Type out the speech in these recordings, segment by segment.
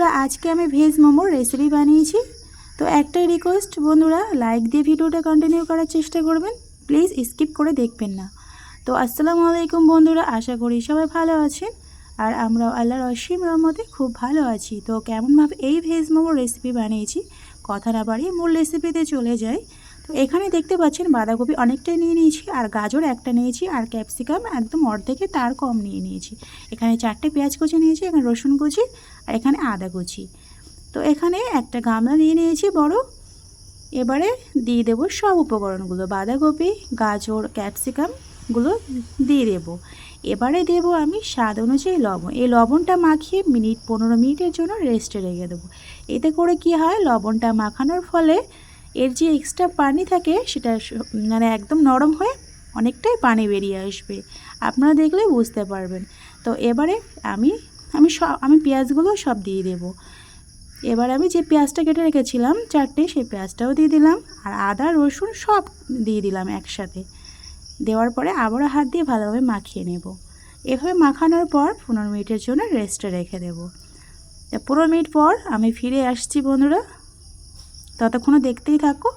বন্ধুরা, আজকে আমি ভেজ মোমোর রেসিপি বানিয়েছি। তো একটাই রিকোয়েস্ট বন্ধুরা লাইক দিয়ে ভিডিওটা কন্টিনিউ করার চেষ্টা করবেন। প্লিজ স্কিপ করে দেখবেন না। তো আসসালামু আলাইকুম বন্ধুরা, আশা করি সবাই ভালো আছেন। আর আমরা আল্লাহর অসীম রহমতে খুব ভালো আছি। তো কেমনভাবে এই ভেজ মোমোর রেসিপি বানিয়েছি, কথা না বাড়িয়ে মূল রেসিপিতে চলে যাই। এখানে দেখতে পাচ্ছেন বাঁধাকপি অনেকটাই নিয়ে নিয়েছি, আর গাজর একটা নিয়েছি, আর ক্যাপসিকাম একদম অর্ধেকে তার কম নিয়ে নিয়েছি। এখানে চারটে পেঁয়াজ কুচি নিয়েছি, এখানে রসুন কুচি, আর এখানে আদা কুচি। তো এখানে একটা গামলা নিয়ে নিয়েছি বড়। এবারে দিয়ে দেবো সব উপকরণগুলো, বাঁধাকপি, গাজর ক্যাপসিকামগুলো দিয়ে দেবো। এবারে দেব আমি স্বাদ অনুযায়ী লবণ। এই লবণটা মাখিয়ে মিনিট পনেরো মিনিটের জন্য রেস্টে রেখে দেবো। এতে করে কি হয়? লবণটা মাখানোর ফলে এর যে এক্সট্রা পানি থাকে সেটা মানে একদম নরম হয়ে অনেকটাই পানি বেরিয়ে আসবে। আপনারা দেখলেই বুঝতে পারবেন। তো এবারে আমি আমি সব আমি পেঁয়াজগুলো সব দিয়ে দেবো। এবার আমি যে পেঁয়াজটা কেটে রেখেছিলাম, চারটে, সেই পেঁয়াজটাও দিয়ে দিলাম। আর আদা, রসুন সব দিয়ে দিলাম একসাথে। দেওয়ার পরে আবারও হাত দিয়ে ভালোভাবে মাখিয়ে নেব। এভাবে মাখানোর পর পনেরো মিনিটের জন্য রেস্টে রেখে দেবো। পনেরো মিনিট পর আমি ফিরে আসছি বন্ধুরা। ততক্ষণও দেখতেই থাকো।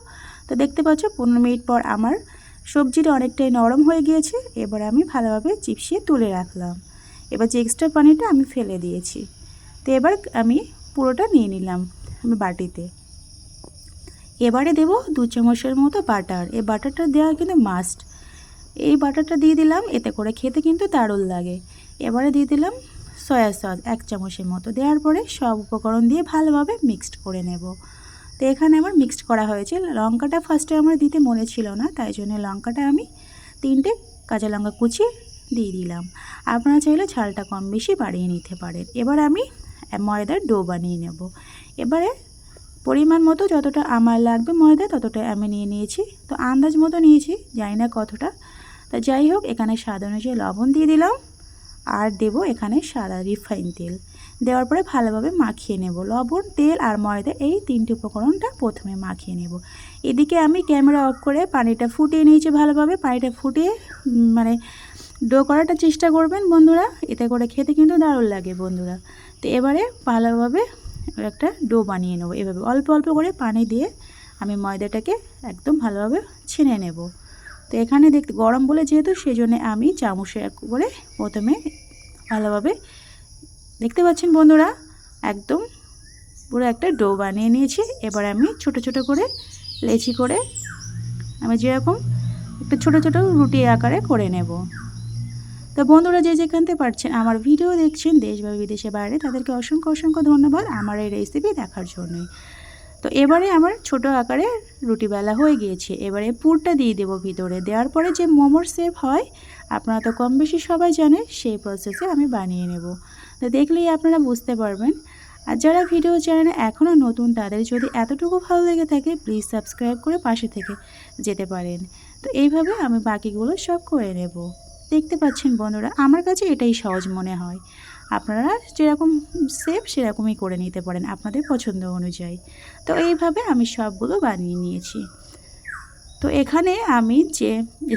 তো দেখতে পাচ্ছ, পনেরো মিনিট পর আমার সবজিটা অনেকটাই নরম হয়ে গিয়েছে। এবার আমি ভালোভাবে চিপসিয়ে তুলে রাখলাম। এবার যে এক্সট্রা পানিটা আমি ফেলে দিয়েছি। তো এবার আমি পুরোটা নিয়ে নিলাম আমি বাটিতে। এবারে দেব দু চামচের মতো বাটার। এই বাটারটা দেওয়া কিন্তু মাস্ট এই বাটারটা দিয়ে দিলাম, এতে করে খেতে কিন্তু দারুণ লাগে। এবারে দিয়ে দিলাম সয়া সস এক চামচের মতো। দেওয়ার পরে সব উপকরণ দিয়ে ভালোভাবে মিক্সড করে নেব। তো এখানে আমার মিক্সড করা হয়েছে। লঙ্কাটা ফার্স্টে আমার দিতে মনে ছিল না, তাই জন্য লঙ্কাটা আমি তিনটে কাঁচা লঙ্কা কুচিয়ে দিয়ে দিলাম। আপনারা চাইলে ঝালটা কম বেশি বাড়িয়ে নিতে পারেন। এবার আমি ময়দার ডো বানিয়ে নেব। এবারে পরিমাণ মতো যতটা আমার লাগবে ময়দা, ততটা আমি নিয়ে নিয়েছি। তো আন্দাজ মতো নিয়েছি, জানি না কতটা। তা যাই হোক, এখানে স্বাদ অনুযায়ী লবণ দিয়ে দিলাম। আর দেব এখানে সাদা রিফাইন তেল। দেওয়ার পরে ভালোভাবে মাখিয়ে নেব। লবণ, তেল আর ময়দা এই তিনটি উপকরণটা প্রথমে মাখিয়ে নেব। এদিকে আমি ক্যামেরা অফ করে পানিটা ফুটিয়ে নিয়েছি ভালোভাবে। পানিটা ফুটিয়ে মানে ডো করাটা চেষ্টা করবেন বন্ধুরা। এতে করে খেতে কিন্তু দারুণ লাগে বন্ধুরা। তো এবারে ভালোভাবে একটা ডো বানিয়ে নেব। এভাবে অল্প অল্প করে পানি দিয়ে আমি ময়দাটাকে একদম ভালোভাবে ছেনে নেব। তো এখানে দেখতে গরম বলে যেহেতু সেই জন্য আমি চামচে করে প্রথমে ভালোভাবে দেখতে পাচ্ছেন বন্ধুরা, একদম পুরো একটা ডো বানিয়ে নিয়েছি। এবার আমি ছোট ছোট করে লেচি করে আমি যেরকম একটা ছোট ছোট রুটি আকারে করে নেব। তো বন্ধুরা, যে যেখান থেকে পারছেন আমার ভিডিও দেখছেন দেশ বা বিদেশে বাইরে, তাদেরকে অসংখ্য অসংখ্য ধন্যবাদ আমার এই রেসিপি দেখার জন্য তো এবারে আমার ছোট আকারে রুটি বেলা হয়ে গিয়েছে। এবারে পুরটা দিয়ে দেবো ভিতরে। দেওয়ার পরে যে মোমোর শেপ হয়, আপনারা তো কম বেশি সবাই জানে, সেই প্রসেসে আমি বানিয়ে নেব। তো দেখলেই আপনারা বুঝতে পারবেন। আর যারা ভিডিও চ্যানেলে এখনও নতুন, তাদের যদি এতটুকু ভালো লেগে থাকে প্লিজ সাবস্ক্রাইব করে পাশে থেকে যেতে পারেন। তো এইভাবে আমি বাকিগুলো সব করে নেব। দেখতে পাচ্ছেন বন্ধুরা, আমার কাছে এটাই সহজ মনে হয়। আপনারা যেরকম সেফ সেরকমই করে নিতে পারেন আপনাদের পছন্দ অনুযায়ী। তো এইভাবে আমি সবগুলো বানিয়ে নিয়েছি। তো এখানে আমি যে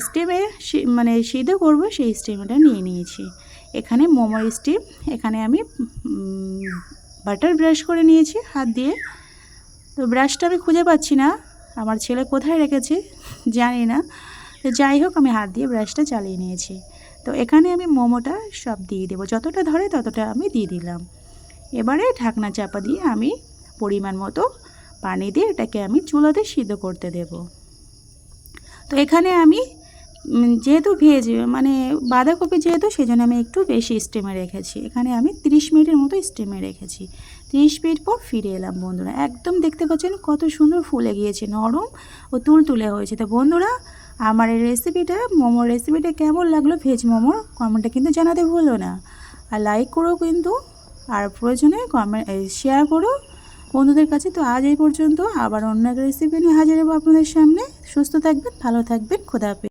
স্টিমে মানে সিদ্ধ করব সেই স্টিমটা নিয়ে নিয়েছি। এখানে মোমোর স্টিম এখানে আমি বাটার ব্রাশ করে নিয়েছি হাত দিয়ে। তো ব্রাশটা আমি খুঁজে পাচ্ছি না। আমার ছেলে কোথায় রেখেছে জানি না। তো যাই হোক, আমি হাত দিয়ে ব্রাশটা চালিয়ে নিয়েছি। তো এখানে আমি মোমোটা সব দিয়ে দেবো। যতটা ধরে ততটা আমি দিয়ে দিলাম। এবারে ঢাকনা চাপা দিয়ে আমি পরিমাণ মতো পানি দিয়ে এটাকে আমি চুলাতে সিদ্ধ করতে দেব। তো এখানে আমি যেহেতু ভেজ মানে বাঁধাকপি যেহেতু সেই জন্য আমি একটু বেশি স্টিমে রেখেছি। এখানে আমি 30 মিনিটের মতো স্টিমে রেখেছি। 30 মিনিট পর ফিরে এলাম, বন্ধুরা। একদম দেখতে পাচ্ছেন কত সুন্দর ফুলে গিয়েছে, নরম ও তুলতুলে হয়েছে। তো বন্ধুরা আমার এই রেসিপিটা মোমোর রেসিপিটা কেমন লাগল ভেজ মোমোর কমেন্টটা কিন্তু জানাতে ভুলো না। আর লাইক করো কিন্তু, আর প্রয়োজনে কমেন্ট শেয়ার করো। বন্ধুদের কাছে তো আজ এই পর্যন্ত। আবার অন্য এক রেসিপি নিয়ে হাজির হব আপনাদের সামনে। সুস্থ থাকবেন, ভালো থাকবেন, খোদা হাফেজ।